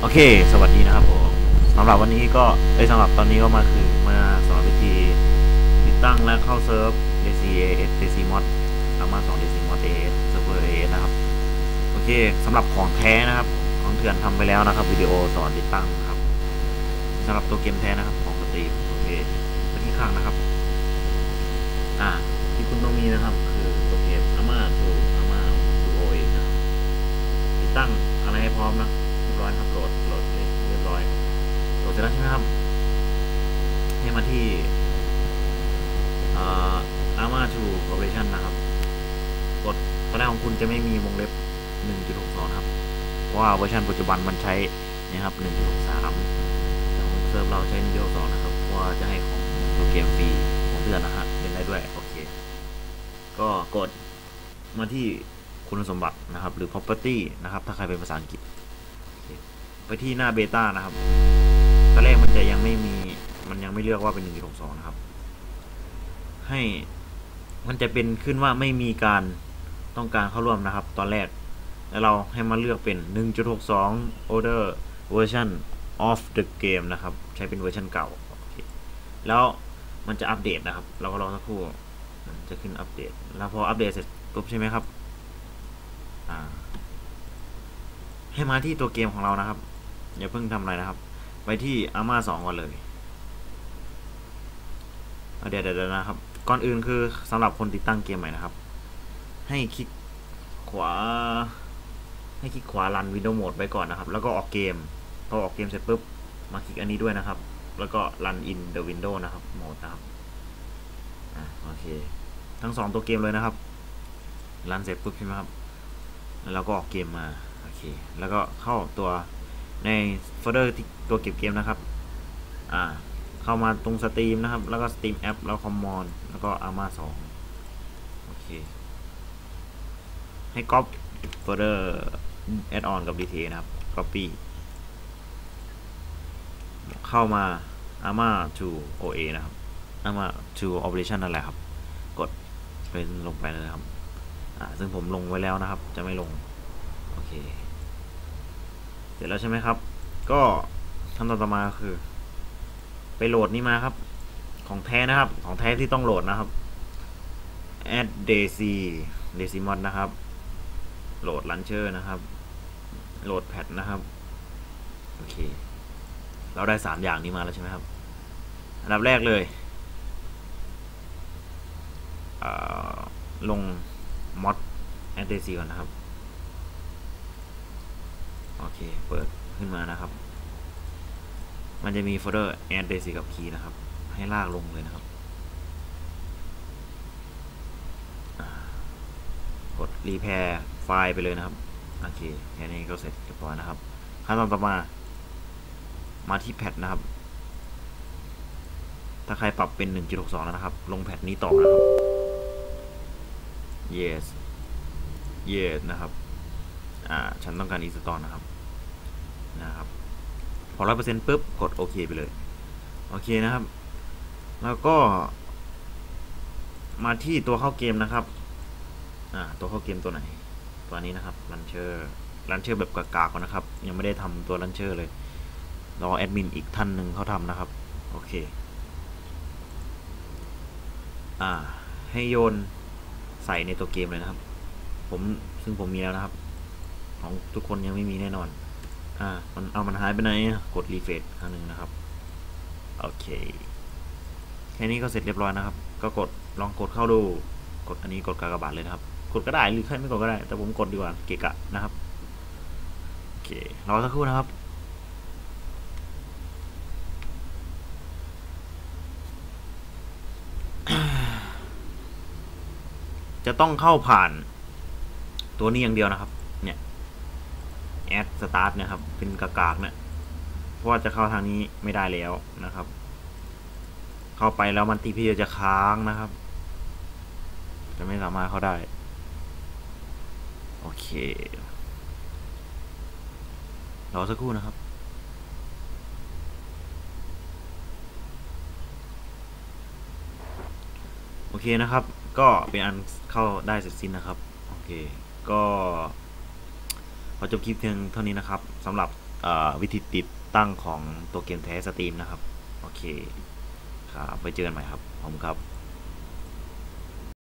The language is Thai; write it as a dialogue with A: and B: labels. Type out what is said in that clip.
A: โอเค สวัสดีนะครับผมสำหรับวันนี้ก็เอ้สำหรับตอนนี้ก็มาคือมาสอนวิธีติดตั้งและเข้าเซิร์ฟ DCAS DC Mod แล้วมาสอน DC Mod AS Server AS นะครับ โอเคสำหรับของแท้นะครับ ของเถื่อนทำไปแล้วนะครับ วิดีโอสอนติดตั้งครับสำหรับตัวเกมแท้นะครับของสตรีมโอเคไปที่ข้างนะครับ อ่าที่คุณต้องมีนะครับ คือตัวเกมอาม่าทูอาม่าทูโอเอนะครับติดตั้งอะไรให้พร้อมนะ อยครับโหลดโหลดเรียบร้อยโหลดเสร็จแล้วใช่ไหมครับ ให้มาที่อาอาม่าทูโอเปอเรชั่นนะครับ กดตอนแรกของคุณจะไม่มีวงเล็บ 1.62 ครับ เพราะว่าเวอร์ชันปัจจุบันมันใช้นะครับ 1.63แต่ของเซิร์ฟเราใช้ 1.62 นะครับ เพราะว่าจะให้ของตัวเกมฟรีของเดือนนะฮะเล่นได้ด้วย โอเค ก็กดมาที่คุณสมบัตินะครับ หรือ property นะครับ ถ้าใครเป็นภาษาอังกฤษ ไปที่หน้าเบต้านะครับตอนแรกมันจะยังไม่มี มันยังไม่เลือกว่าเป็น 1.62 นะครับ ให้มันจะเป็นขึ้นว่าไม่มีการต้องการเข้าร่วมนะครับ ตอนแรก แล้วเราให้มาเลือกเป็น 1.62 order version of the game นะครับ ใช้เป็นเวอร์ชันเก่า แล้วมันจะอัปเดตนะครับ เราก็รอสักครู่ มันจะขึ้นอัปเดต แล้วพออัปเดตเสร็จปุ๊บใช่ไหมครับ ให้มาที่ตัวเกมของเรานะครับ อย่าเพิ่งทำอะไรนะครับ ไปที่อาม่าสองก่อนเลยเเดี๋ยวเดี๋ยวนะครับ ก่อนอื่นคือสำหรับคนติดตั้งเกมใหม่นะครับ ให้คลิกขวา ให้คลิกขวารันวินโดีโอโหมดไว้ก่อนนะครับ แล้วก็ออกเกมพอออกเกมเสร็จปุ๊บมาคลิกอันนี้ด้วยนะครับ แล้วก็รัน in the window นะครับโหมดนะครับอะโอเค ทั้งสองตัวเกมเลยนะครับ รันเสร็จปุ๊บใช่ไหมครับแล้วเราก็ออกเกมมา โอเค แล้วก็เข้าตัว ในโฟลเดอร์ที่ตัวเก็บเกมนะครับ อ่า เข้ามาตรงสตรีมนะครับ แล้วก็สตรีมแอปแล้วคอมมอนแล้วก็อามาสองโอเค ให้ก๊อปโฟลเดอร์แอดออนกับ DTA นะครับ Copy เข้ามา AMA to OA นะครับ AMA to operation นั่นแหละครับ กดเป็นลงไปเลยครับ อ่า ซึ่งผมลงไว้แล้วนะครับ จะไม่ลง โอเค เสร็จแล้วใช่ไหมครับ ก็ขั้นตอนต่อมาคือ ไปโหลดนี่มาครับ ของแท้นะครับ ของแท้ที่ต้องโหลดนะครับ add daisy daisy mod นะครับ โหลด launcher นะครับ โหลดแพดนะครับ โอเค เราได้สามอย่างนี้มาแล้วใช่ไหมครับ อันดับแรกเลยลง mod add daisy ก่อนนะครับ โอเค เปิดขึ้นมานะครับ มันจะมีโฟลเดอร์ add daisy กับ key นะครับ ให้ลากลงเลยนะครับ กด repair ไฟล์ไปเลยนะครับ โอเคแค่นี้ก็เสร็จเรียบร้อยนะครับ ขั้นตอนต่อมา มาที่แพทนะครับ ถ้าใครปรับเป็น 1.62 แล้วนะครับ ลงแพทนี้ต่อนะครับ yes yes นะครับ อ่าฉันต้องการ install นะครับนะครับพอ100%ปุ๊บกดโอเคไปเลยโอเคนะครับ แล้วก็ มาที่ตัวเข้าเกมนะครับอ่าตัวเข้าเกมตัวไหน ตัวนี้นะครับลันเชอร์ลันเชอร์แบบกากๆก่อนนะครับ ยังไม่ได้ทำตัวลันเชอร์เลยรอแอดมินอีกท่านหนึ่งเขาทำนะครับโอเคอ่าให้โยนใส่ในตัวเกมเลยนะครับ ผมซึ่งผมมีแล้วนะครับ ของทุกคนยังไม่มีแน่นอน อ่า มันเอามันหายไปไหน กดรีเฟรชครั้งหนึ่งนะครับ โอเค แค่นี้ก็เสร็จเรียบร้อยนะครับ ก็กดลองกดเข้าดู กดอันนี้กดกากบาทเลยนะครับ กดก็ได้หรือใครไม่กดก็ได้ แต่ผมกดดีกว่า เกะกะนะครับ โอเค รอสักครู่นะครับจะต้องเข้าผ่านตัวนี้อย่างเดียวนะครับ แอดสตาร์ทนี่ยครับ เป็นกากๆเนี่ยเพราะว่าจะเข้าทางนี้ไม่ได้แล้วนะครับ เข้าไปแล้วมันทีพีจะค้างนะครับ จะไม่สามารถเข้าได้ โอเครอสักครู่นะครับโอเคนะครับ ก็เป็นอันเข้าได้เสร็จสิ้นนะครับ โอเค ก็ ขอจบคลิปเพียงเท่านี้นะครับสำหรับวิธีติดตั้งของตัวเกมแท้สตรีมนะครับ โอเคครับไปเจอกันใหม่ครับผมครับ